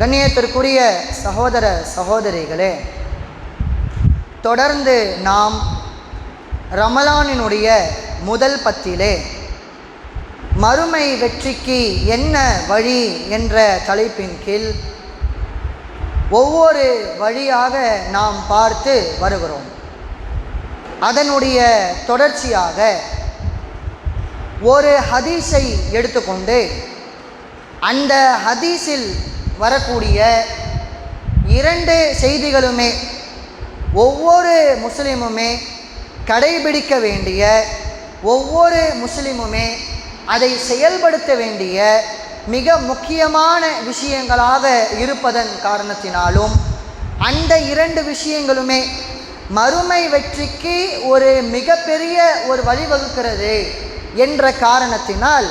கண்ணியத்திற்குரிய சகோதர சகோதரிகளே தொடர்ந்து நாம் ரமலானினுடைய முதல் பத்திலே மறுமை வெற்றிக்கு என்ன வழி என்ற தலைப்பின் கீழ் ஒவ்வொரு வழியாக நாம் பார்த்து வருகிறோம். அதனுடைய தொடர்ச்சியாக ஒரு ஹதீஸை எடுத்துக்கொண்டு அந்த ஹதீஸில் வரக்கூடிய இரண்டு செய்திகளுமே ஒவ்வொரு முஸ்லீமுமே கடைபிடிக்க வேண்டிய ஒவ்வொரு முஸ்லீமுமே அதை செயல்படுத்த வேண்டிய மிக முக்கியமான விஷயங்களாக இருப்பதன் காரணத்தினாலும் அந்த இரண்டு விஷயங்களுமே மறுமை வெற்றிக்கு ஒரு மிகப்பெரிய ஒரு வழிவகுக்கிறது என்ற காரணத்தினால்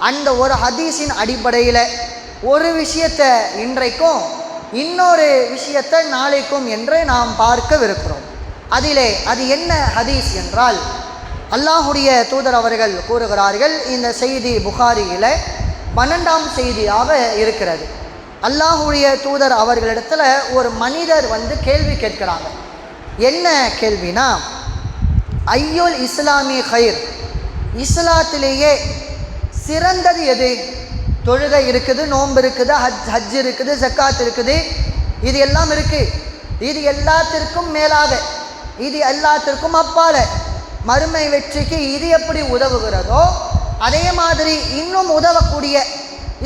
அந்த ஒரு ஹதீஸின் அடிப்படையில் ஒரு விஷயத்தை இன்றைக்கும் இன்னொரு விஷயத்தை நாளைக்கும் என்று நாம் பார்க்கவிருக்கிறோம். அதிலே அது என்ன ஹதீஸ் என்றால் அல்லாஹுடைய தூதர் அவர்கள் கூறுகிறார்கள் இந்த செய்தி புகாரியில் பன்னெண்டாம் செய்தியாக இருக்கிறது. அல்லாஹுடைய தூதர் அவர்களிடத்தில் ஒரு மனிதர் வந்து கேள்வி கேட்கிறாங்க. என்ன கேள்வினா ஐயுல் இஸ்லாமி ஹைர் இஸ்லாத்திலேயே சிறந்தது எது? தொழுகை இருக்குது நோன்பு இருக்குது ஹஜ் ஹஜ் இருக்குது ஜக்காத் இருக்குது. இது எல்லாம் இருக்குது இது எல்லாத்திற்கும் மேலாக இது எல்லாத்திற்கும் அப்பால. மறுமை வெற்றிக்கு இது எப்படி உதவுகிறதோ அதே மாதிரி இன்னும் உதவக்கூடிய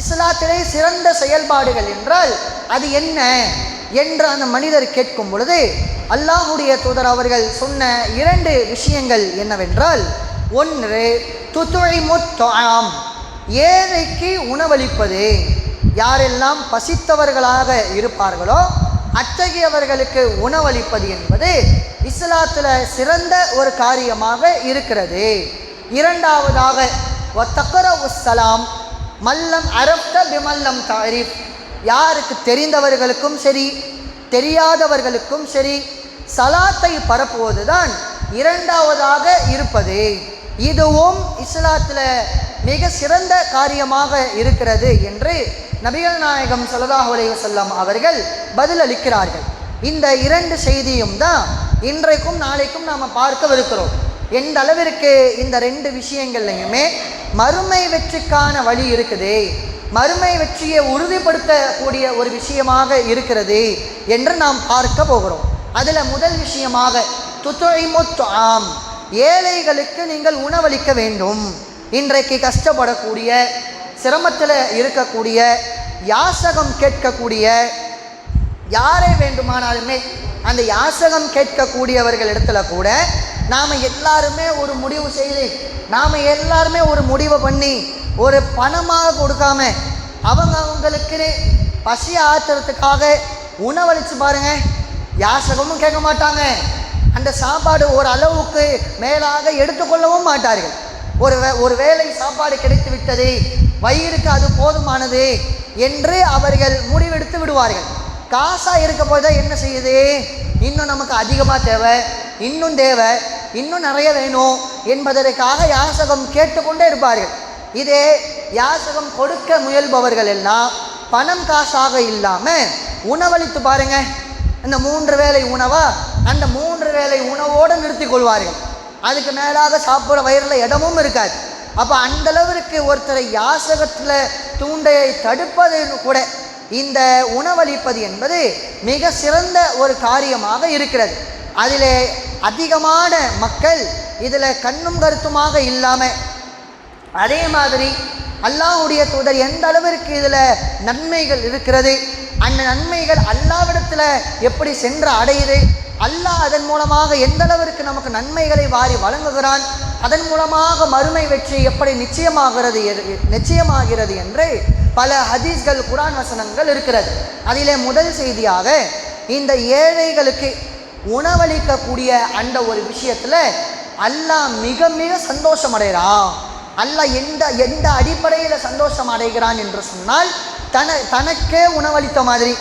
இஸ்லாத்திலே சிறந்த செயல்பாடுகள் என்றால் அது என்ன என்று அந்த மனிதர் கேட்கும் பொழுது அல்லாஹுடைய தூதர் அவர்கள் சொன்ன இரண்டு விஷயங்கள் என்னவென்றால் ஒன்று துத்துழை முத்தாம் ஏழைக்கு உணவளிப்பது யாரெல்லாம் பசித்தவர்களாக இருப்பார்களோ அத்தகையவர்களுக்கு உணவளிப்பது என்பது இஸ்லாத்தில் சிறந்த ஒரு காரியமாக இருக்கிறது. இரண்டாவதாக ஒத்தக்கர உஸ்ஸலாம் மல்லம் அரப்த பிமல்லம் தாரிஃப். யாருக்கு தெரிந்தவர்களுக்கும் சரி தெரியாதவர்களுக்கும் சரி சலாத்தை பரப்புவதுதான் இரண்டாவதாக இருப்பது. இதுவும் இஸ்லாத்தில் மிக சிறந்த காரியமாக இருக்கிறது என்று நபிகள் நாயகம் சல்லாஹ் அலைஹி அவர்கள் பதிலளிக்கிறார்கள் இந்த இரண்டு செய்தியும் தான் இன்றைக்கும் நாளைக்கும் நாம் பார்க்கவிருக்கிறோம். எந்த அளவிற்கு இந்த ரெண்டு விஷயங்கள்லையுமே மறுமை வெற்றிக்கான வழி இருக்குது மறுமை வெற்றியை உறுதிப்படுத்தக்கூடிய ஒரு விஷயமாக இருக்கிறது என்று நாம் பார்க்க போகிறோம். அதில் முதல் விஷயமாக துத்துழைமுத்து ஆம் ஏழைகளுக்கு நீங்கள் உணவளிக்க வேண்டும். இன்றைக்கு கஷ்டப்படக்கூடிய சிரமத்தில் இருக்கக்கூடிய யாசகம் கேட்கக்கூடிய யாரை வேண்டுமானாலுமே அந்த யாசகம் கேட்கக்கூடியவர்கள் இடத்துல கூட நாம் எல்லாருமே ஒரு முடிவு செய்து நாம் எல்லாருமே ஒரு முடிவை பண்ணி ஒரு பணமாக கொடுக்காம அவங்க அவங்களுக்கு பசி ஆத்துறதுக்காக உணவளித்து பாருங்கள் யாசகமும் கேட்க மாட்டாங்க. அந்த சாப்பாடு ஒரு அளவுக்கு மேலாக எடுத்துக்கொள்ளவும் மாட்டார்கள். ஒரு வே ஒரு வேளை சாப்பாடு கிடைத்து விட்டது வயிறுக்கு அது போதுமானது என்று அவர்கள் முடிவெடுத்து விடுவார்கள். காசாக இருக்க என்ன செய்யுது? இன்னும் நமக்கு அதிகமாக தேவை இன்னும் தேவை இன்னும் நிறைய வேணும் என்பதற்காக யாசகம் கேட்டுக்கொண்டே இருப்பார்கள். இதே யாசகம் கொடுக்க முயல்பவர்கள் எல்லாம் பணம் காசாக இல்லாமல் உணவளித்து பாருங்கள் இந்த மூன்று வேளை உணவா அந்த மூன்று வேளை உணவோடு நிறுத்தி கொள்வார்கள். அதுக்கு மேலாக சாப்பிட்ற வயிறில் இடமும் இருக்காது. அப்போ அந்தளவிற்கு ஒருத்தரை யாசகத்தில் தூண்டையை தடுப்பது கூட இந்த உணவளிப்பது என்பது மிக சிறந்த ஒரு காரியமாக இருக்கிறது. அதிலே அதிகமான மக்கள் இதில் கண்ணும் கருத்துமாக இல்லாமல் அதே மாதிரி அல்லாஹுடைய தூதர் எந்த அளவிற்கு இதில் நன்மைகள் இருக்கிறது? அந்த நன்மைகள் அல்லாவிடத்தில் எப்படி சென்று அடையுது? அல்லாஹ் அதன் மூலமாக எந்த அளவிற்கு நமக்கு நன்மைகளை வாரி வழங்குகிறான்? அதன் மூலமாக மறுமை வெற்றி எப்படி நிச்சயமாகிறது எது- நிச்சயமாகிறது என்று பல ஹதீஸ்கள் குரான் வசனங்கள் இருக்கிறது. அதிலே முதல் செய்தியாக இந்த ஏழைகளுக்கு உணவளிக்கக்கூடிய அந்த ஒரு விஷயத்தில் அல்லாஹ் மிக மிக சந்தோஷம் அடைகிறான் அல்லாஹ் எந்த எந்த அடிப்படையில் சந்தோஷம் அடைகிறான் என்று சொன்னால் தன தனக்கே உணவளித்த மாதிரி.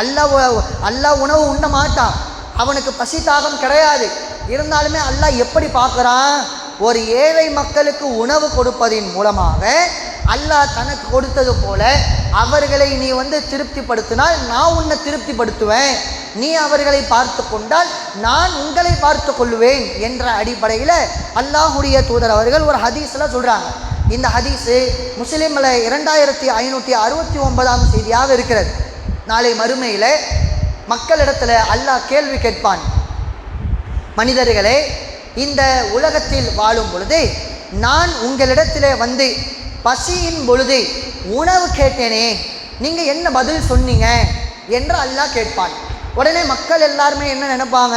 அல்லாஹ் அல்லாஹ் உணவு உண்ண மாட்டான். அவனுக்கு பசி தாகம் கிடையாது. இருந்தாலுமே அல்லாஹ் எப்படி பார்க்குறான்? ஒரு ஏழை மக்களுக்கு உணவு கொடுப்பதின் மூலமாக அல்லாஹ் தனக்கு கொடுத்தது போல அவர்களை நீ வந்து திருப்திப்படுத்தினால் நான் உன்னை திருப்திப்படுத்துவேன். நீ அவர்களை பார்த்து கொண்டால் நான் உங்களை பார்த்து கொள்வேன் என்ற அடிப்படையில் அல்லாஹுடைய தூதர் அவர்கள் ஒரு ஹதீஸில் சொல்கிறாங்க இந்த ஹதீஸு முஸ்லீமில் இரண்டாயிரத்தி ஐநூற்றி அறுபத்தி ஒன்பதாம் செய்தியாக இருக்கிறது. நாளை மறுமையில் மக்களிடத்தில் அல்லாஹ் கேள்வி கேட்பான். மனிதர்களே இந்த உலகத்தில் வாழும் பொழுது நான் உங்களிடத்தில் வந்து பசியின் பொழுது உணவு கேட்டேனே நீங்கள் என்ன பதில் சொன்னீங்க என்று அல்லாஹ் கேட்பான். உடனே மக்கள் எல்லாருமே என்ன நினைப்பாங்க?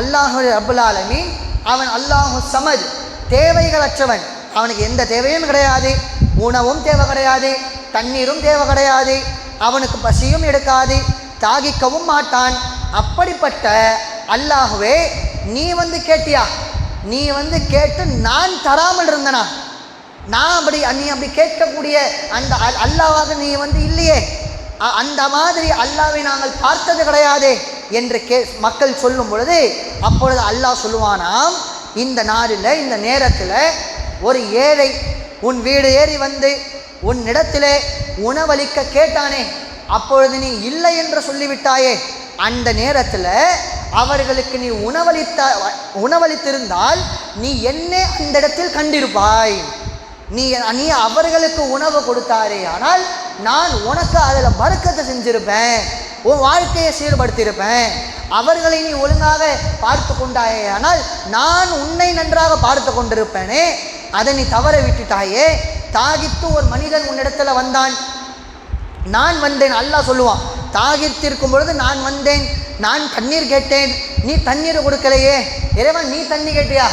அல்லாஹு ரபுல் ஆலமீன் அவன் அல்லாஹு சமத் தேவைகளற்றவன். அவனுக்கு எந்த தேவையும் கிடையாது. உணவும் தேவை கிடையாது. தண்ணீரும் தேவை கிடையாது. அவனுக்கு பசியும் எடுக்காது. தாகிக்கவும் மாட்டான். அப்படிப்பட்ட அல்லாகவே நீ வந்து கேட்டியா? நீ வந்து கேட்டு நான் தராமல் இருந்தனா? நான் அப்படி நீ அப்படி கேட்கக்கூடிய அந்த அல்- அல்லாவாக நீ வந்து இல்லையே. அ- அந்த மாதிரி அல்லாவை நாங்கள் பார்த்தது கிடையாதே என்று கே மக்கள் சொல்லும் பொழுது அப்பொழுது அல்லாஹ் சொல்லுவானாம் இந்த நாளில் இந்த நேரத்தில் ஒரு ஏழை உன் வீடு ஏறி வந்து உன்னிடத்திலே உணவளிக்க கேட்டானே அப்பொழுது நீ இல்லை என்று சொல்லிவிட்டாயே. அந்த நேரத்தில் அவர்களுக்கு நீ உணவளித்த உணவளித்திருந்தால் நீ என்ன அந்த இடத்தில் கண்டிருப்பாய். நீ நீ அவர்களுக்கு உணவு கொடுத்தாரே ஆனால் நான் உனக்கு அதில் பறக்கத்தை செஞ்சிருப்பேன். உன் வாழ்க்கையை சீர்படுத்தியிருப்பேன். அவர்களை நீ ஒழுங்காக பார்த்து கொண்டாயே ஆனால் நான் உன்னை நன்றாக பார்த்து கொண்டிருப்பேனே. அதை நீ தவற விட்டுட்டாயே. தாகித்து ஒரு மனிதன் உன்னிடத்துல வந்தான். நான் வந்தேன் அல்லாஹ் சொல்லுவான். தாகித்திருக்கும் பொழுது நான் வந்தேன் நான் தண்ணீர் கேட்டேன். நீ தண்ணீர் கொடுக்கலையே. இறைவன் நீ தண்ணி கேட்டியா?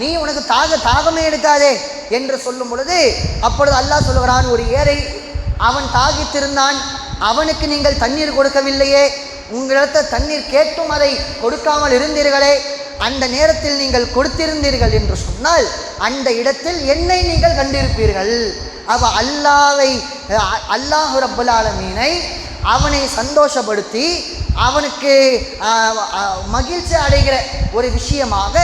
நீ உனக்கு தாக தாகமே எடுக்காதே என்று சொல்லும் பொழுது அப்பொழுது அல்லாஹ் சொல்லுகிறான் ஒரு ஏழை அவன் தாகித்திருந்தான். அவனுக்கு நீங்கள் தண்ணீர் கொடுக்கவில்லையே. உங்களிடத்த தண்ணீர் கேட்டும் அதை கொடுக்காமல் இருந்தீர்களே. அந்த நேரத்தில் நீங்கள் கொடுத்திருந்தீர்கள் என்று சொன்னால் அந்த இடத்தில் என்னை நீங்கள் கண்டிருப்பீர்கள். அவ அல்லாவை அல்லாஹ் அல்லாஹு ரப்பல் அவனை சந்தோஷப்படுத்தி அவனுக்கு மகிழ்ச்சி அடைகிற ஒரு விஷயமாக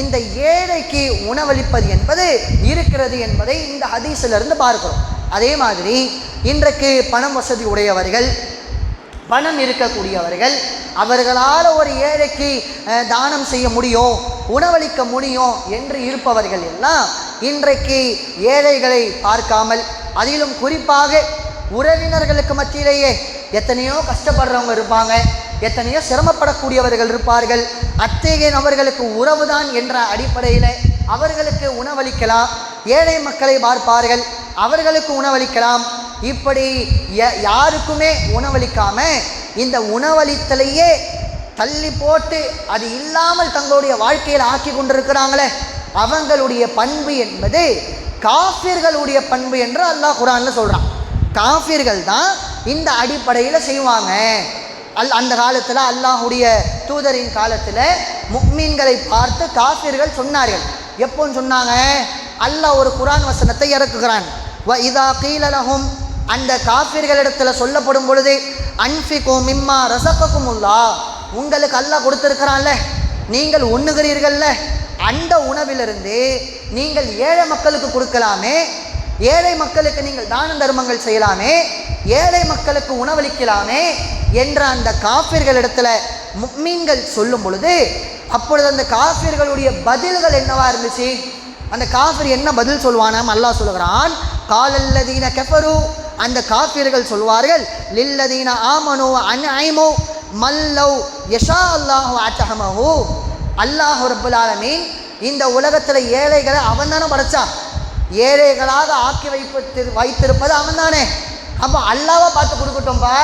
இந்த ஏழைக்கு உணவளிப்பது என்பது இருக்கிறது என்பதை இந்த ஹதீஸிலிருந்து பார்க்கிறோம். அதே மாதிரி இன்றைக்கு பணம் வசதி உடையவர்கள் பணம் இருக்கக்கூடியவர்கள் அவர்களால் ஒரு ஏழைக்கு தானம் செய்ய முடியும் உணவளிக்க முடியும் என்று இருப்பவர்கள் எல்லாம் இன்றைக்கு ஏழைகளை பார்க்காமல் அதிலும் குறிப்பாக உறவினர்களுக்கு மத்தியிலேயே எத்தனையோ கஷ்டப்படுறவங்க இருப்பாங்க எத்தனையோ சிரமப்படக்கூடியவர்கள் இருப்பார்கள். அத்தகைய நபர்களுக்கு உறவுதான் என்ற அடிப்படையில் அவர்களுக்கு உணவளிக்கலாம் ஏழை மக்களை பார்ப்பார்கள் அவர்களுக்கு உணவளிக்கலாம். இப்படி ய- யாருக்குமே உணவளிக்காம இந்த உணவளித்தலையே தள்ளி போட்டு அது இல்லாமல் தங்களுடைய வாழ்க்கையில் ஆக்கி கொண்டிருக்கிறாங்களே. அவங்களுடைய பண்பு என்பது காஃபிர்களுடைய பண்பு என்று அல்லாஹ் குரான்ல சொல்கிறான் காஃபிர்கள் தான் இந்த அடிப்படையில் செய்வாங்க. அல் அந்த காலத்தில் அல்லாஹுடைய தூதரின் காலத்தில் முக்மீன்களை பார்த்து காஃபிர்கள் சொன்னார்கள். எப்போன்னு சொன்னாங்க? அல்லாஹ் ஒரு குரான் வசனத்தை இறக்குகிறான். வ இதா கீழலகும் அந்த காஃபிர்களிடத்தில் சொல்லப்படும் பொழுது அன்ஃபிகோ மிம்மா ரசக்கக்குமுல்லா உங்களுக்கு அல்லாஹ் கொடுத்துருக்கிறான்ல நீங்கள் உண்ணுகிறீர்கள்ல. அந்த உணவிலிருந்து நீங்கள் ஏழை மக்களுக்கு கொடுக்கலாமே ஏழை மக்களுக்கு நீங்கள் தான தர்மங்கள் செய்யலாமே ஏழை மக்களுக்கு உணவளிக்கலாமே என்ற அந்த காஃபிர்களிடத்தில் மீன்கள் சொல்லும் பொழுது அப்பொழுது அந்த காஃபிர்களுடைய பதில்கள் என்னவா இருந்துச்சு? அந்த காஃபிர் என்ன பதில் சொல்வானாம் அல்லாஹ் சொல்லுகிறான் காலல்லதீன கெஃபரு அந்த காஃபிர்கள் சொல்வார்கள் லில்லதீன ஆமனோ அன்ஐமோ மல்லவ் யஷா அல்லாஹு அத்தஹமஹு அல்லாஹ் ரபுல்லாலமீன் இந்த உலகத்தில் ஏழைகளை அவன் தானே படைச்சான். ஏழைகளாக ஆக்கி வைப்பது வைத்திருப்பது அவன் தானே அப்போ அல்லாவை பார்த்து கொடுக்கட்டும்பா.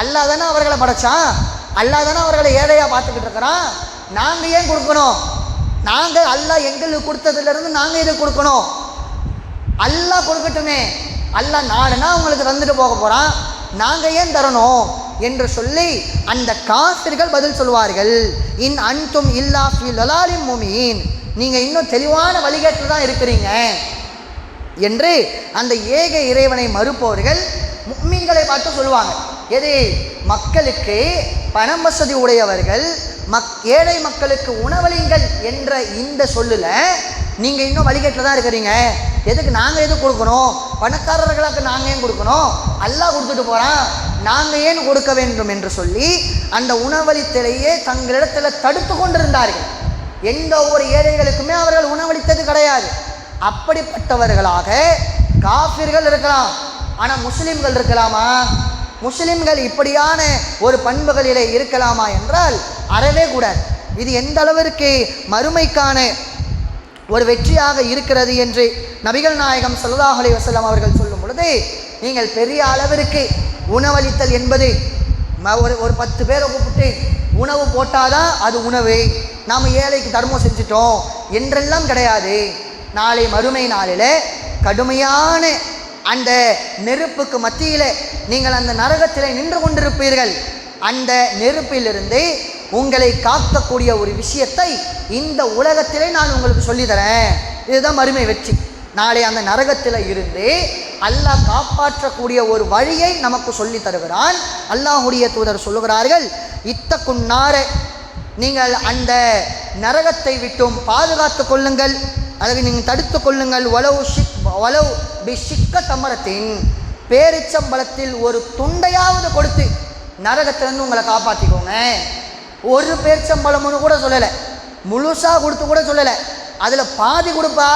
அல்லாஹ் தானே அவர்களை படைச்சான். அல்லா தானே அவர்களை ஏழையாக பார்த்துக்கிட்டு இருக்கிறான். நாங்கள் ஏன் கொடுக்கணும்? நாங்கள் அல்லாஹ் எங்களுக்கு கொடுத்ததுலேருந்து நாங்கள் இதை கொடுக்கணும்? அல்லாஹ் கொடுக்கட்டுமே. அல்ல நாடுனா உங்களுக்கு தந்துட்டு போக போகிறான் நாங்கள் ஏன் தரணும்? என்று சொல்லி அந்த காசிர்கள் பதில் சொல்வார்கள் இன் அன்தும் இல்லா ஃபி லலாலின் முமீன். நீங்கள் இன்னும் தெளிவான வழிகேட்டில் தான் இருக்கிறீங்க. என்று அந்த ஏக இறைவனை மறுப்பவர்கள் முக்மீன்களை பார்த்து சொல்லுவாங்க. எது? மக்களுக்கு பணம் வசதி உடையவர்கள் மக் ஏழை மக்களுக்கு உணவளிங்கள் என்ற இந்த சொல்லில் நீங்கள் இன்னும் வழிகேட்டில் தான் இருக்கிறீங்க? எதுக்கு நாங்கள் எதுக்கு கொடுக்கணும்? பணக்காரர்களுக்கு நாங்கள் ஏன் கொடுக்கணும்? அல்லாஹ் கொடுத்துட்டு போகிறான் நாங்கள் ஏன் கொடுக்க வேண்டும் என்று சொல்லி அந்த உணவளித்தலையே தங்களிடத்தில் தடுத்து கொண்டிருந்தார்கள். எந்த ஒரு ஏழைகளுக்குமே அவர்கள் உணவளித்தது கிடையாது. அப்படிப்பட்டவர்களாக காஃபிர்கள் இருக்கலாம். ஆனால் முஸ்லீம்கள் இருக்கலாமா? முஸ்லிம்கள் இப்படியான ஒரு பண்புகளிலே இருக்கலாமா என்றால் அறவே கூடாது. இது எந்த அளவிற்கு மறுமைக்கான ஒரு வெற்றியாக இருக்கிறது என்று நபிகள் நாயகம் சல்லாஹ் அலி வஸல்லம் அவர்கள் சொல்லும் பொழுது நீங்கள் பெரிய அளவிற்கு உணவளித்தல் என்பது ஒரு ஒரு பத்து பேரை கூப்பிட்டு உணவு போட்டாதான் அது உணவு. நாம் ஏழைக்கு தர்மம் செஞ்சிட்டோம் என்றெல்லாம் கிடையாது. நாளை மறுமை நாளில் கடுமையான அந்த நெருப்புக்கு மத்தியில் நீங்கள் அந்த நரகத்தில் நின்று கொண்டிருப்பீர்கள். அந்த நெருப்பிலிருந்து உங்களை காக்கக்கூடிய ஒரு விஷயத்தை இந்த உலகத்திலே நான் உங்களுக்கு சொல்லித்தரேன். இதுதான் மறுமை வெற்றி. நாளை அந்த நரகத்தில் இருந்து அல்லாஹ் காப்பாற்றக்கூடிய ஒரு வழியை நமக்கு சொல்லி தருகிறான். அல்லாஹுடைய தூதர் சொல்லுகிறார்கள் இத்தக்குன்னார நீங்கள் அந்த நரகத்தை விட்டும் பாதுகாத்து கொள்ளுங்கள். அதை நீங்கள் தடுத்து கொள்ளுங்கள். வளவு ஷிக் வளவு பி சிக்க தமரத்தின் பேரிச்சம்பளத்தில் ஒரு துண்டையாவது கொடுத்து நரகத்திலேருந்து உங்களை காப்பாற்றிக்கோங்க ஒரு பேரிச்சம்பளம்னு கூட சொல்லலை. முழுசாக கொடுத்து கூட சொல்லலை. அதில் பாதி கொடுப்பா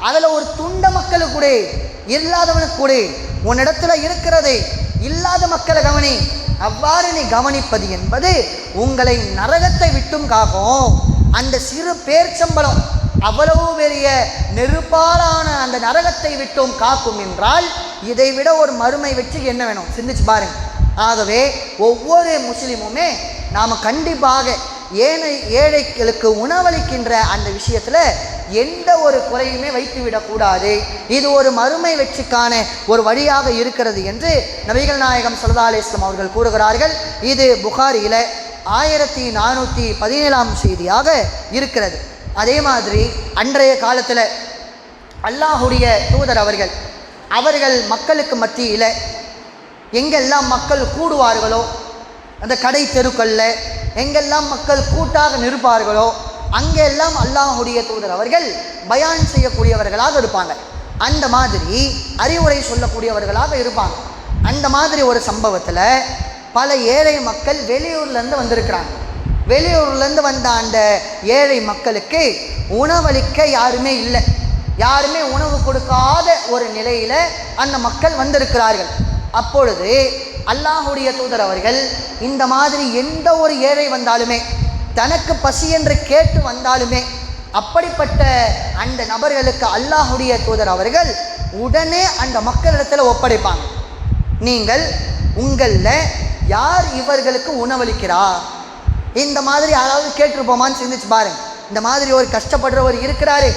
அதில் ஒரு துண்ட மக்களுக்கு கொடு இல்லாதவனுக்கு கொடு. உன்னிடத்துல இருக்கிறதே இல்லாத மக்களை கவனி. அவ்வாறு நீ கவனிப்பது என்பது உங்களை நரகத்தை விட்டும் காக்கும் அந்த சிறு பேர்ச்சம்பளம் அவ்வளவு பெரிய நெருப்பாலான அந்த நரகத்தை விட்டும் காக்கும் என்றால் இதை விட ஒரு மறுமை வெற்றி என்ன வேணும்? சிந்திச்சு பாருங்கள் ஆகவே ஒவ்வொரு முஸ்லீமுமே நாம் கண்டிப்பாக ஏழை ஏழைகளுக்கு உணவளிக்கின்ற அந்த விஷயத்தில் எந்த ஒரு குறையுமே வைத்து விடக்கூடாது இது ஒரு மறுமை வெற்றிக்கான ஒரு வழியாக இருக்கிறது என்று நபிகள் நாயகம் சல்லா அலிஸ்லாம் அவர்கள் கூறுகிறார்கள். இது புகாரியில் ஆயிரத்தி நானூற்றி பதினேழாம் செய்தியாக இருக்கிறது. அதே மாதிரி அன்றைய காலத்தில் அல்லாஹுடைய தூதர் அவர்கள் அவர்கள் மக்களுக்கு மத்தியில் எங்கெல்லாம் மக்கள் கூடுவார்களோ அந்த கடை தெருக்களில் எங்கெல்லாம் மக்கள் கூட்டாக நிற்பார்களோ அங்கெல்லாம் அல்லாஹுடைய தூதர் அவர்கள் பயான் செய்யக்கூடியவர்களாக இருப்பாங்க. அந்த மாதிரி அறிவுரை சொல்லக்கூடியவர்களாக இருப்பாங்க. அந்த மாதிரி ஒரு சம்பவத்தில் பல ஏழை மக்கள் வெளியூர்லேருந்து வந்திருக்கிறாங்க. வெளியூர்லேருந்து வந்த அந்த ஏழை மக்களுக்கு உணவளிக்க யாருமே இல்லை. யாருமே உணவு கொடுக்காத ஒரு நிலையில் அந்த மக்கள் வந்திருக்கிறார்கள். அப்பொழுது அல்லாஹுடைய தூதர் அவர்கள் இந்த மாதிரி எந்த ஒரு ஏழை வந்தாலுமே தனக்கு பசி என்று கேட்டு வந்தாலுமே அப்படிப்பட்ட அந்த நபர்களுக்கு அல்லாஹுடைய தூதர் அவர்கள் உடனே அந்த மக்களிடத்தில் ஒப்படைப்பாங்க. நீங்கள் உங்களில் யார் இவர்களுக்கு உணவளிக்கிறார் இந்த மாதிரி யாராவது கேட்டிருப்போமான்னு சிந்திச்சு பாருங்க. இந்த மாதிரி ஒரு கஷ்டப்படுறவர் இருக்கிறாரு.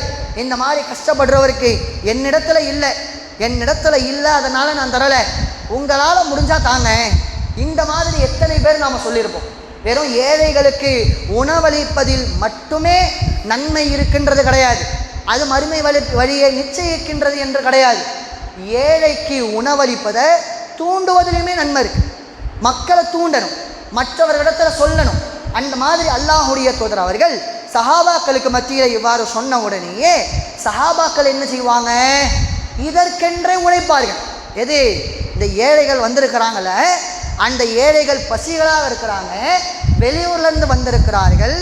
இந்த மாதிரி கஷ்டப்படுறவருக்கு என்னிடத்துல இல்லை. என்னிடத்துல இல்லை அதனால நான் தரலை. உங்களால் முடிஞ்சா தாங்க. இந்த மாதிரி எத்தனை பேர் நாம் சொல்லியிருப்போம். வெறும் ஏழைகளுக்கு உணவளிப்பதில் மட்டுமே நன்மை இருக்கின்றது கிடையாது. அது மறுமை வழி வழியை நிச்சயிக்கின்றது என்று கிடையாது. ஏழைக்கு உணவளிப்பதை தூண்டுவதிலுமே நன்மை இருக்கு. மக்களை தூண்டணும். மற்றவர்களிடத்துல சொல்லணும். அந்த மாதிரி அல்லாஹுடைய தோதர் அவர்கள் சஹாபாக்களுக்கு மத்தியில் இவ்வாறு சொன்ன உடனேயே சஹாபாக்கள் என்ன செய்வாங்க? இதற்கென்றே உழைப்பார்கள். எது? இந்த ஏழைகள் வந்திருக்கிறாங்கள? அந்த ஏழைகள் பசிகளாக இருக்கிறாங்க. வெளியூர்லேருந்து வந்திருக்கிறார்கள்.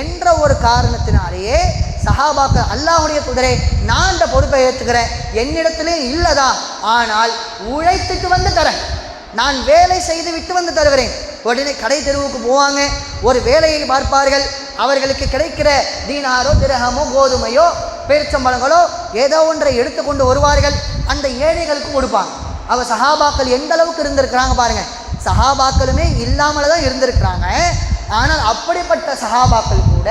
என்ற ஒரு காரணத்தினாலேயே சஹாபாக்கள் அல்லாஹுடைய குதிரை நான் இந்த பொறுப்பை ஏற்றுக்கிறேன். என்னிடத்திலே இல்லைதா? ஆனால் உழைத்துட்டு வந்து தரேன். நான் வேலை செய்து விட்டு வந்து தருகிறேன். உடனே கடை தெருவுக்கு போவாங்க. ஒரு வேலையை பார்ப்பார்கள். அவர்களுக்கு கிடைக்கிற தீனாரோ திரகமோ கோதுமையோ பேரிச்சம்பழங்களோ ஏதோ ஒன்றை எடுத்துக்கொண்டு வருவார்கள். அந்த ஏழைகளுக்கு கொடுப்பாங்க. அவள் சஹாபாக்கள் எந்த அளவுக்கு இருந்திருக்கிறாங்க பாருங்கள் சஹாபாக்களுமே இல்லாமல் தான் இருந்திருக்கிறாங்க. ஆனால் அப்படிப்பட்ட சஹாபாக்கள் கூட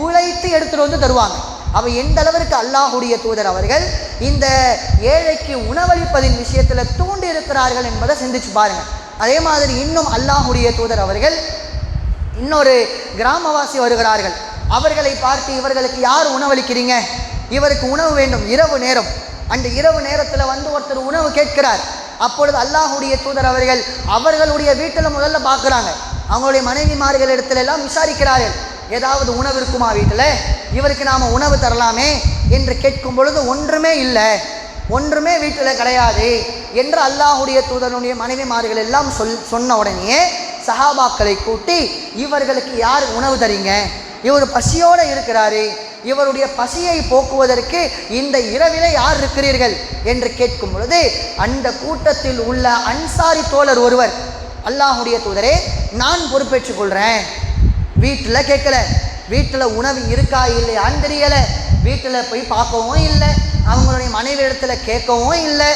உழைத்து எடுத்துட்டு வந்து தருவாங்க. அவள் எந்த அளவிற்கு அல்லாஹுடைய தூதர் அவர்கள் இந்த ஏழைக்கு உணவளிப்பதின் விஷயத்தில் தூண்டி இருக்கிறார்கள் என்பதை சிந்திச்சு பாருங்க. அதே மாதிரி இன்னும் அல்லாஹுடைய தூதர் அவர்கள் இன்னொரு கிராமவாசி வருகிறார்கள். அவர்களை பார்த்து இவர்களுக்கு யார் உணவளிக்கிறீங்க? இவருக்கு உணவு வேண்டும். இரவு நேரம். அந்த இரவு நேரத்தில் வந்து ஒருத்தர் உணவு கேட்கிறார். அப்பொழுது அல்லாஹுடைய தூதர் அவர்கள் அவர்களுடைய வீட்டில் முதல்ல பார்க்குறாங்க. அவங்களுடைய மனைவிமார்கள் இடத்துல எல்லாம் விசாரிக்கிறார்கள். ஏதாவது உணவு இருக்குமா வீட்டில்? இவருக்கு நாம் உணவு தரலாமே என்று கேட்கும் பொழுது ஒன்றுமே இல்லை. ஒன்றுமே வீட்டில் கிடையாது என்று அல்லாஹுடைய தூதனுடைய மனைவிமார்கள் எல்லாம் சொல் சொன்ன உடனே சஹாபாக்களை கூட்டி இவர்களுக்கு யார் உணவு தரீங்க? இவர் பசியோடு இருக்கிறாரு. இவருடைய பசியை போக்குவதற்கு இந்த இரவிலே யார் இருக்கிறீர்கள்? என்று கேட்கும் பொழுது அந்த கூட்டத்தில் உள்ள அன்சாரி தோழர் ஒருவர் அல்லாஹுடைய தூதரே நான் பொறுப்பேற்றுக் கொள்கிறேன் வீட்டில் கேட்கல. வீட்டில் உணவு இருக்கா இல்லையான்னு தெரியலை. வீட்டில் போய் பார்க்கவும் இல்லை. அவங்களுடைய மனைவி இடத்துல கேட்கவும் இல்லை.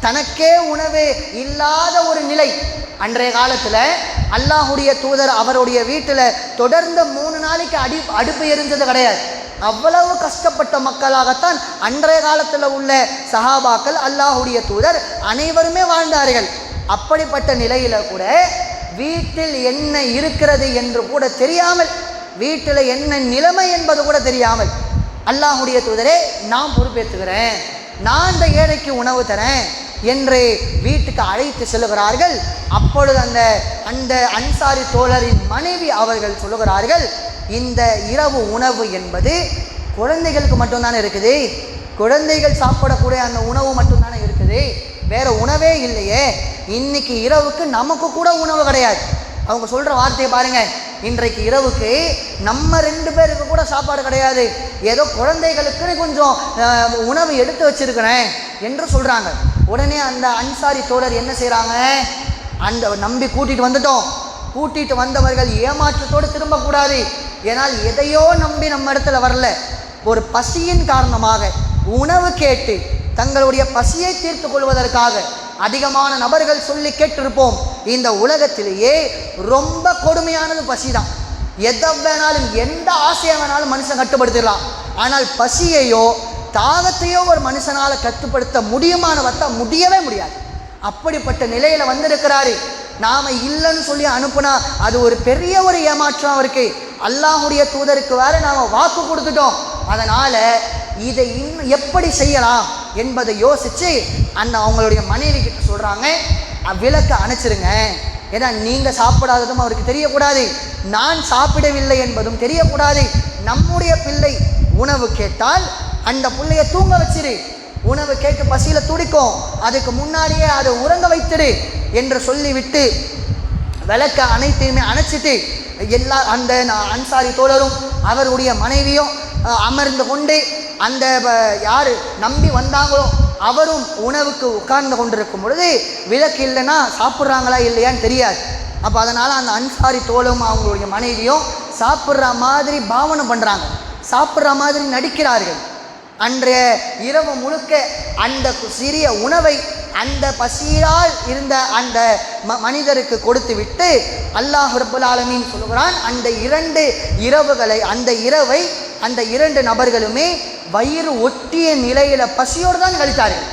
தனக்கே உணவு இல்லாத ஒரு நிலை. அன்றைய காலத்தில் அல்லாஹுடைய தூதர் அவருடைய வீட்டில் தொடர்ந்து மூணு நாளைக்கு அடி அடுப்பு எரிஞ்சது கிடையாது. அவ்வளவு கஷ்டப்பட்ட மக்களாகத்தான் அன்றைய காலத்தில் உள்ள சஹாபாக்கள் அல்லாஹுடைய தூதர் அனைவருமே வாழ்ந்தார்கள். அப்படிப்பட்ட நிலையில கூட வீட்டில் என்ன இருக்கிறது என்று கூட தெரியாமல் வீட்டில் என்ன நிலைமை என்பது கூட தெரியாமல் அல்லாஹுடைய தூதரே நான் பொறுப்பேற்றுக்கிறேன் நான் இந்த ஏழைக்கு உணவு தரேன் என்று வீட்டுக்கு அழைத்து செல்லுகிறார்கள் அப்பொழுது அந்த அந்த அன்சாரி தோழரின் மனைவி அவர்கள் சொல்லுகிறார்கள் இந்த இரவு உணவு என்பது குழந்தைகளுக்கு மட்டும்தானே இருக்குது? குழந்தைகள் சாப்பிடக்கூடிய அந்த உணவு மட்டும்தானே இருக்குது? வேற உணவே இல்லையே. இன்னைக்கு இரவுக்கு நமக்கு கூட உணவு கிடையாது. அவங்க சொல்கிற வார்த்தையை பாருங்க. இன்றைக்கு இரவுக்கு நம்ம ரெண்டு பேருக்கு கூட சாப்பாடு கிடையாது. ஏதோ குழந்தைகளுக்குன்னு கொஞ்சம் உணவு எடுத்து வச்சிருக்கிறேன் என்று சொல்கிறாங்க உடனே அந்த அன்சாரி தோழர் என்ன செய்கிறாங்க அந்த நம்பி கூட்டிகிட்டு வந்துட்டோம். கூட்டிகிட்டு வந்தவர்கள் ஏமாற்றத்தோடு திரும்பக்கூடாது. ஏனால் எதையோ நம்பி நம்ம இடத்துல வரல. ஒரு பசியின் காரணமாக உணவு கேட்டு தங்களுடைய பசியை தீர்த்து கொள்வதற்காக அதிகமான நபர்கள் சொல்லி கேட்டிருப்போம். இந்த உலகத்திலேயே ரொம்ப கொடுமையானது பசி தான் எதை வேணாலும் எந்த ஆசையை வேணாலும் மனுஷன் கட்டுப்படுத்திடலாம். ஆனால் பசியையோ தாகத்தையோ ஒரு மனுஷனால் கட்டுப்படுத்த முடியுமான்னு பார்த்தா முடியவே முடியாது. அப்படிப்பட்ட நிலையில் வந்திருக்கிறாரு. நாம இல்லைன்னு சொல்லி அனுப்புனா அது ஒரு பெரிய ஒரு ஏமாற்றம் அவருக்கு. அல்லாஹுடைய தூதருக்கு வேறு நாம் வாக்கு கொடுத்துட்டோம். அதனால் இதை இன்னும் எப்படி செய்யலாம் என்பதை யோசித்து அந்த அவங்களுடைய மனைவி கிட்ட சொல்கிறாங்க "அ, விளக்க அணைச்சிருங்க ஏன்னா நீங்கள் சாப்பிடாததும் அவருக்கு தெரியக்கூடாது. நான் சாப்பிடவில்லை என்பதும் தெரியக்கூடாது. நம்முடைய பிள்ளை உணவு கேட்டால் அந்த பிள்ளைய தூங்க வச்சிரு. உணவு கேட்டு பசியில் துடிக்கும். அதுக்கு முன்னாடியே அதை உறங்க வைத்திரு என்று சொல்லிவிட்டு விளக்க அனைத்தையுமே அணைச்சிட்டு எல்லா அந்த அன்சாரி தோழரும் அவருடைய மனைவியும் அமர்ந்து கொண்டு அந்த யார் நம்பி வந்தாங்களோ அவரும் உணவுக்கு உட்கார்ந்து கொண்டிருக்கும் பொழுது விளக்கு இல்லைன்னா சாப்பிட்றாங்களா இல்லையான்னு தெரியாது. அப்போ அதனால் அந்த அன்சாரி தோளும் அவங்களுடைய மனைவியும் சாப்பிட்ற மாதிரி பாவனை பண்ணுறாங்க சாப்பிட்ற மாதிரி நடிக்கிறார்கள். அன்றைய இரவு முழுக்க அந்த சிறிய உணவை அந்த பசியால் இருந்த அந்த ம மனிதருக்கு கொடுத்து விட்டு அல்லாஹ் ரப்புல் ஆலமீன் சொல்லுகிறான் அந்த இரண்டு இரவுகளை அந்த இரவை அந்த இரண்டு நபர்களுமே வயிறு ஒட்டிய நிலையில பசியோடு தான் கழித்தார்கள்.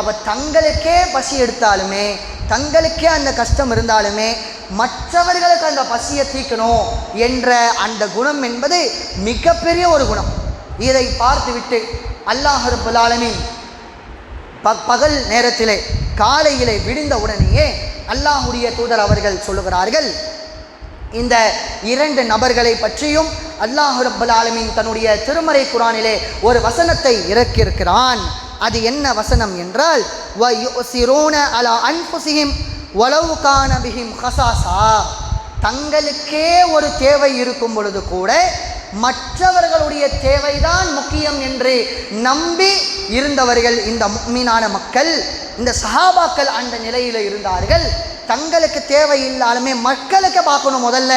அவர் தங்களுக்கே பசி எடுத்தாலுமே தங்களுக்கே அந்த கஷ்டம் இருந்தாலுமே மற்றவர்களுக்கு அந்த பசியை தீக்கணும் என்ற அந்த குணம் என்பது மிகப்பெரிய ஒரு குணம். இதை பார்த்துவிட்டு அல்லாஹ் ரப்புல் ப பகல் நேரத்திலே காலையிலே விடிந்த உடனேயே அல்லாஹுடைய தூதர் அவர்கள் சொல்லுகிறார்கள் இந்த இரண்டு நபர்களை பற்றியும் அல்லாஹ் ரப்பல் தன்னுடைய திருமறை குரானிலே ஒரு வசனத்தை இறக்கியிருக்கிறான். அது என்ன வசனம் என்றால் வ அலா அன்புசிஹிம் ஒலவு கானபிஹிம் ஹசாசா. தங்களுக்கே ஒரு தேவை இருக்கும் பொழுது கூட மற்றவர்களுடைய தேவைதான் முக்கியம் என்று நம்பி இருந்தவர்கள் இந்த மீனான மக்கள் இந்த சஹாபாக்கள் அந்த நிலையில் இருந்தார்கள். தங்களுக்கு தேவை இல்லாலுமே மக்களுக்கு பார்க்கணும் முதல்ல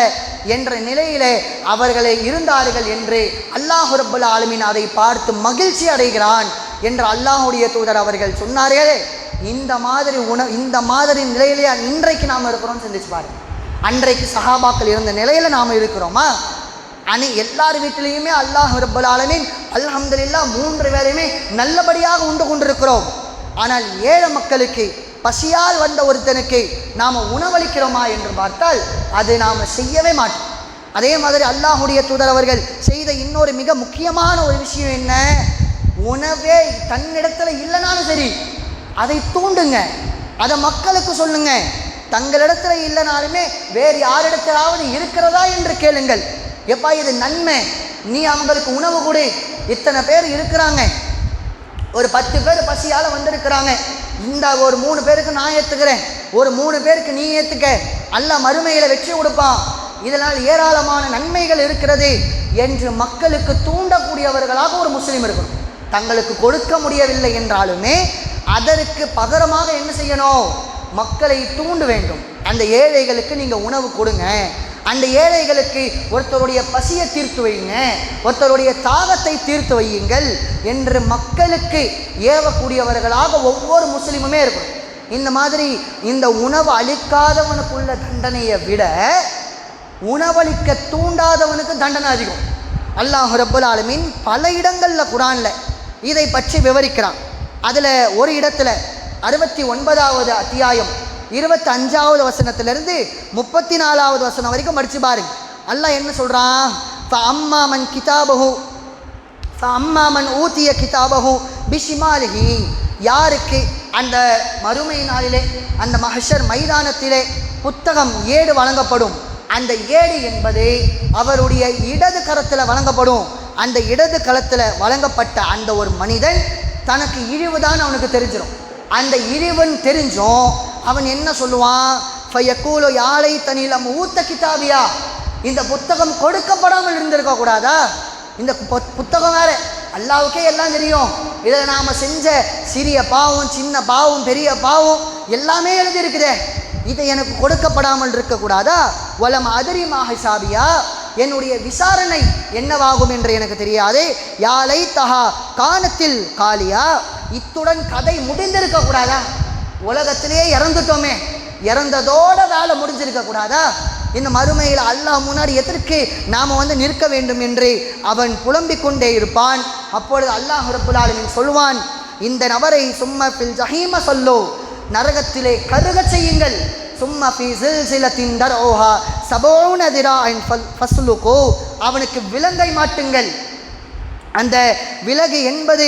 என்ற நிலையிலே அவர்களை இருந்தார்கள் என்று அல்லாஹ் ரப்பல் அதை பார்த்து மகிழ்ச்சி அடைகிறான் என்று அல்லாஹுடைய தூதர் அவர்கள் சொன்னார்களே. இந்த மாதிரி உண இந்த மாதிரி நிலையிலே இன்றைக்கு நாம் இருக்கிறோம்னு சிந்திச்சு பாருங்க. அன்றைக்கு சஹாபாக்கள் இருந்த நிலையில நாம் இருக்கிறோமா? அனி எல்லார் வீட்டிலையுமே அல்லாஹ் ரப்பல் அல்ஹம்துல்லா மூன்று பேரையுமே நல்லபடியாக உண்டு கொண்டிருக்கிறோம். ஆனால் ஏழை மக்களுக்கு பசியால் வந்த ஒருத்தனுக்கு நாம் உணவளிக்கிறோமா என்று பார்த்தால் அது நாம் செய்யவே மாட்டோம். அதே மாதிரி அல்லாஹுடைய தூதர் அவர்கள் செய்த இன்னொரு மிக முக்கியமான ஒரு விஷயம் என்ன? உணவே தன்னிடத்தில் இல்லைனாலும் சரி அதை தூண்டுங்க. அதை மக்களுக்கு சொல்லுங்க. தங்களிடத்தில் இல்லைனாலுமே வேறு யாரிடத்திலாவது இருக்கிறதா என்று கேளுங்கள். எப்பா இது நன்மை? நீ அவங்களுக்கு உணவு கொடு. இத்தனை பேர் இருக்கிறாங்க. ஒரு பத்து பேர் பசியால் வந்திருக்கிறாங்க. இந்த ஒரு மூணு பேருக்கு நான் ஏற்றுக்கிறேன் ஒரு மூணு பேருக்கு நீ ஏற்றுக்க அல்ல மறுமையில் வச்சு கொடுப்பான். இதனால் ஏராளமான நன்மைகள் இருக்கிறது என்று மக்களுக்கு தூண்டக்கூடியவர்களாக ஒரு முஸ்லீம் இருக்கணும். தங்களுக்கு கொடுக்க முடியவில்லை என்றாலுமே அதற்கு பகரமாக என்ன செய்யணும்? மக்களை தூண்டு வேண்டும். அந்த ஏழைகளுக்கு நீங்கள் உணவு கொடுங்க. அந்த ஏழைகளுக்கு ஒருத்தருடைய பசியை தீர்த்து வையுங்க ஒருத்தருடைய தாகத்தை தீர்த்து வையுங்கள் என்று மக்களுக்கு ஏவக்கூடியவர்களாக ஒவ்வொரு முஸ்லீமுமே இருக்கும் இந்த மாதிரி இந்த உணவு அளிக்காதவனுக்குள்ள தண்டனையை விட உணவளிக்க தூண்டாதவனுக்கு தண்டனை அதிகம். அல்லாஹ் ரப்புல் ஆலமீன் பல இடங்களில் குரானில் இதை பற்றி விவரிக்கிறான். அதில் ஒரு இடத்துல அறுபத்தி ஒன்பதாவது அத்தியாயம் இருபத்தி அஞ்சாவது வசனத்திலிருந்து முப்பத்தி நாலாவது வசனம் வரைக்கும் படித்து பாருங்க. அல்லாஹ் என்ன சொல்கிறான் அம்மா மன் கிதாபஹு அம்மாமன் ஊத்திய கிதாபஹு பிஷிமாலிஹி. யாருக்கு? அந்த மறுமை நாளிலே அந்த மஹஷர் மைதானத்திலே புத்தகம் ஏடு வழங்கப்படும். அந்த ஏடு என்பது அவருடைய இடது கரத்தில் வழங்கப்படும். அந்த இடது கரத்தில் வழங்கப்பட்ட அந்த ஒரு மனிதன் தனக்கு இழிவு தான் அவனுக்கு தெரிஞ்சிடும் அந்த இழிவுன்னு தெரிஞ்சும் அவன் என்ன சொல்லுவான்? ஃபயக்கூலோ யாழை தனியில் ஊத்த கிதாபியா? இந்த புத்தகம் கொடுக்கப்படாமல் இருந்திருக்க கூடாதா? இந்த புத்தகம் வேற. அல்லாவுக்கே எல்லாம் தெரியும். இதில் நாம் செஞ்ச சிறிய பாவம் சின்ன பாவம் பெரிய பாவம் எல்லாமே எழுதியிருக்குதே. இது எனக்கு கொடுக்கப்படாமல் இருக்கக்கூடாதா வலம் அதிரிமாக சாபியா என்னுடைய விசாரணை என்னவாகும் என்று எனக்கு தெரியாது. யாழை தஹா காணத்தில் காலியா? இத்துடன் கதை முடிந்திருக்க கூடாதா? உலகத்திலேயே இறந்துட்டோமே. இறந்ததோட வேலை முடிஞ்சிருக்க கூடாதா? இந்த மறுமையில் அல்லாஹ் முன்னாடி எதற்கு நாம் வந்து நிற்க வேண்டும் என்று அவன் புலம்பிக் கொண்டே இருப்பான். அப்பொழுது அல்லாஹ் ரப்புல் சொல்வான் இந்த நபரை சும்மா பில் ஜஹீம சொல்லோ. நரகத்திலே கருக செய்யுங்கள். சும்மா ஃபி சில்சிலத்தின் தர்ஓஹா சபோனதிரா அண்ட் ஃபஸ்லுக்கோ அவனுக்கு விலங்கை மாட்டுங்கள். அந்த விலகு என்பது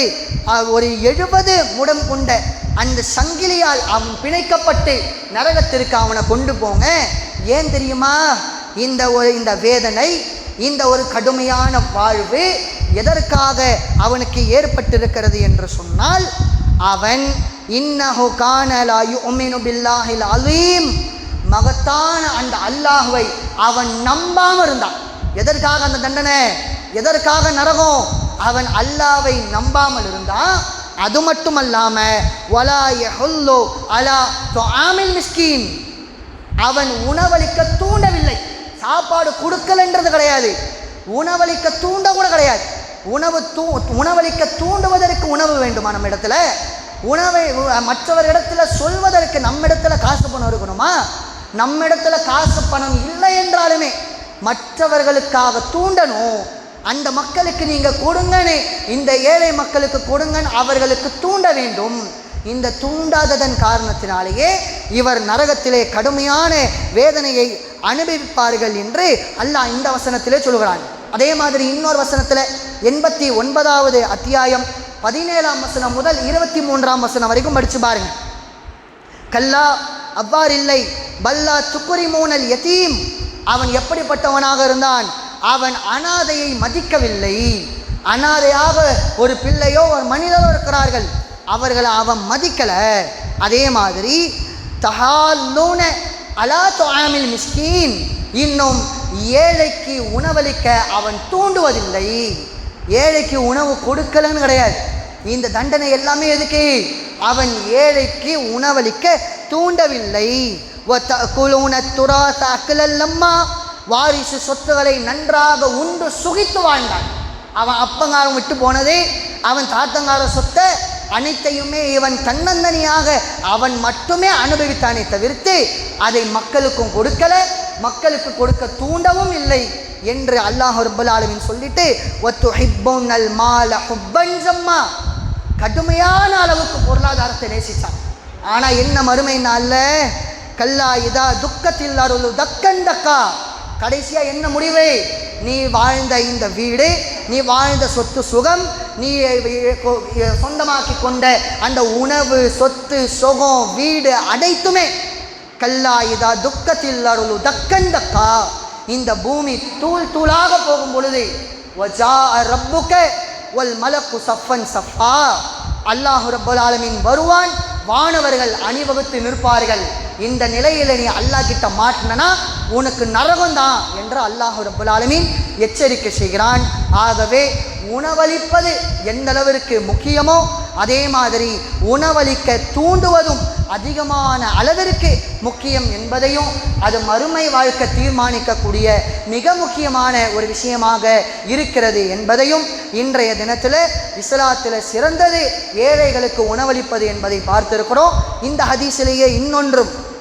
ஒரு எழுபது முடம் கொண்ட அந்த சங்கிலியால் அவன் பிணைக்கப்பட்டு நரகத்திற்கு அவனை கொண்டு போங்க. ஏன் தெரியுமா? இந்த ஒரு இந்த வேதனை இந்த ஒரு கடுமையான வாழ்வு எதற்காக அவனுக்கு ஏற்பட்டிருக்கிறது என்று சொன்னால் அவன் இன்னஹு கானலா யுமினு பில்லாஹில் அலீம் மகத்தான அந்த அல்லாஹுவை அவன் நம்பாமல் இருந்தான். எதற்காக அந்த தண்டனை? எதற்காக நரகம்? அவன் அல்லாவை நம்பாமல் இருந்தான். அது மட்டுமல்லாம வலா யஹுல்லு அலா துஆமில் மிஸ்கீன். அவன் உணவளிக்க தூண்டவில்லை. சாப்பாடு கொடுக்கலன்றது கிடையாது. உணவளிக்க தூண்ட கூட கிடையாது. உணவு தூ உணவளிக்க தூண்டுவதற்கு உணவு வேண்டுமா நம்ம இடத்துல? உணவை உ- மற்றவரிடத்துல சொல்வதற்கு நம்மிடத்துல காசு பணம் இருக்கணுமா? நம்ம இடத்துல காசு பணம் இல்லை என்றாலுமே மற்றவர்களுக்காக தூண்டணும். அந்த மக்களுக்கு நீங்கள் கொடுங்கன்னு இந்த ஏழை மக்களுக்கு கொடுங்கன்னு அவர்களுக்கு தூண்ட வேண்டும். இந்த தூண்டாததன் காரணத்தினாலேயே இவர் நரகத்திலே கடுமையான வேதனையை அனுபவிப்பார்கள் என்று அல்லாஹ் இந்த வசனத்திலே சொல்கிறான். அதே மாதிரி இன்னொரு வசனத்தில் எண்பத்தி ஒன்பதாவது அத்தியாயம் பதினேழாம் வசனம் முதல் இருபத்தி மூன்றாம் வசனம் வரைக்கும் படிச்சு பாருங்க. கல்லா அவ்வாறில்லை பல்லா துக்குரி மூனல் யதீம் அவன் எப்படிப்பட்டவனாக இருந்தான்? அவன் அனாதையை மதிக்கவில்லை. அனாதையாக ஒரு பிள்ளையோ ஒரு மனிதரோ இருக்கிறார்கள். அவர்களை அவன் மதிக்கலை. அதே மாதிரி தஹாலூன அலா தோமில் மிஸ்கீன் இன்னும் ஏழைக்கு உணவளிக்க அவன் தூண்டுவதில்லை. ஏழைக்கு உணவு கொடுக்கலன்னு கிடையாது. இந்த தண்டனை எல்லாமே எதுக்கு? அவன் ஏழைக்கு உணவளிக்க தூண்டவில்லை. குலூன துராச அக்கலல்லம்மா வாரிசு சொத்துக்களை நன்றாக உண்டு சுகித்து வாழ்ந்தான். அவன் அப்பங்காரம் விட்டு போனதே அவன் தாத்தங்கார சொத்தை அனைத்தையுமே இவன் தன்னந்தனியாக அவன் மட்டுமே அனுபவித்தானே தவிர்த்து அதை மக்களுக்கும் கொடுக்கல மக்களுக்கு கொடுக்க தூண்டவும் இல்லை என்று அல்லாஹ் ரப்பல் சொல்லிட்டு ஒத்து ஹிப்போன்னல் மால ஹுப்பன் ஜம்மா. கடுமையான அளவுக்கு பொருளாதாரத்தை நேசித்தான் ஆனால் என்ன மறுமை நாள்ல? கல்லா இதா துக்கத்தில் அருள் தக்கன் தக்கா. கடைசியா என்ன முடிவு? நீ வாழ்ந்த இந்த வீடு நீ வாழ்ந்த சொத்து சுகம் நீ சொந்தமாக்கி கொண்ட அந்த உணவு சொத்து சுகம் வீடு அனைத்துமே கல்லா இதா துக்கத்தில் அருளு தக்கந்தக்கா இந்த பூமி தூள் தூளாக போகும் பொழுது வஜா ரப்புக்க ஒல் மலக்கு சஃபன் சஃபா. அல்லாஹு ரப்பல் வருவான் வானவர்கள் அணிவகுத்து நிற்பார்கள். இந்த நிலையில நீ அல்லாஹ் கிட்ட மாட்டினா உனக்கு நரகம்தான் என்று அல்லாஹு ரப்பல் எச்சரிக்கை செய்கிறான். ஆகவே உணவளிப்பது எந்த அளவிற்கு முக்கியமோ அதே மாதிரி உணவளிக்க தூண்டுவதும் அதிகமான அளவிற்கு முக்கியம் என்பதையும் அது மறுமை வாழ்க்கை தீர்மானிக்கக்கூடிய மிக முக்கியமான ஒரு விஷயமாக இருக்கிறது என்பதையும் இன்றைய தினத்தில் இஸ்லாத்தில் சிறந்தது ஏழைகளுக்கு உணவளிப்பது என்பதை பார்த்திருக்கிறோம். இந்த ஹதீஸிலேயே இன்னொன்றும்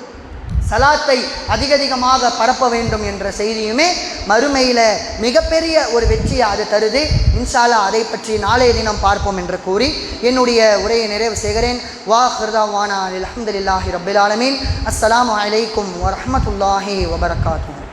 சலாத்தை அதிகதிகமாக பரப்ப வேண்டும் என்ற செய்தியுமே மறுமையில் மிகப்பெரிய ஒரு வெற்றியை அது தருது. இன்ஷாலா அதை பற்றி நாளைய தினம் பார்ப்போம் என்று கூறி என்னுடைய உரையை நிறைவு செய்கிறேன். வா ஹிருதா வானா அலமதுல்லாஹி ரபில் ஆலமீன். அஸ்லாம் வலைக்கும் வரமத்துல்லாஹி வபரகாத்துஹு.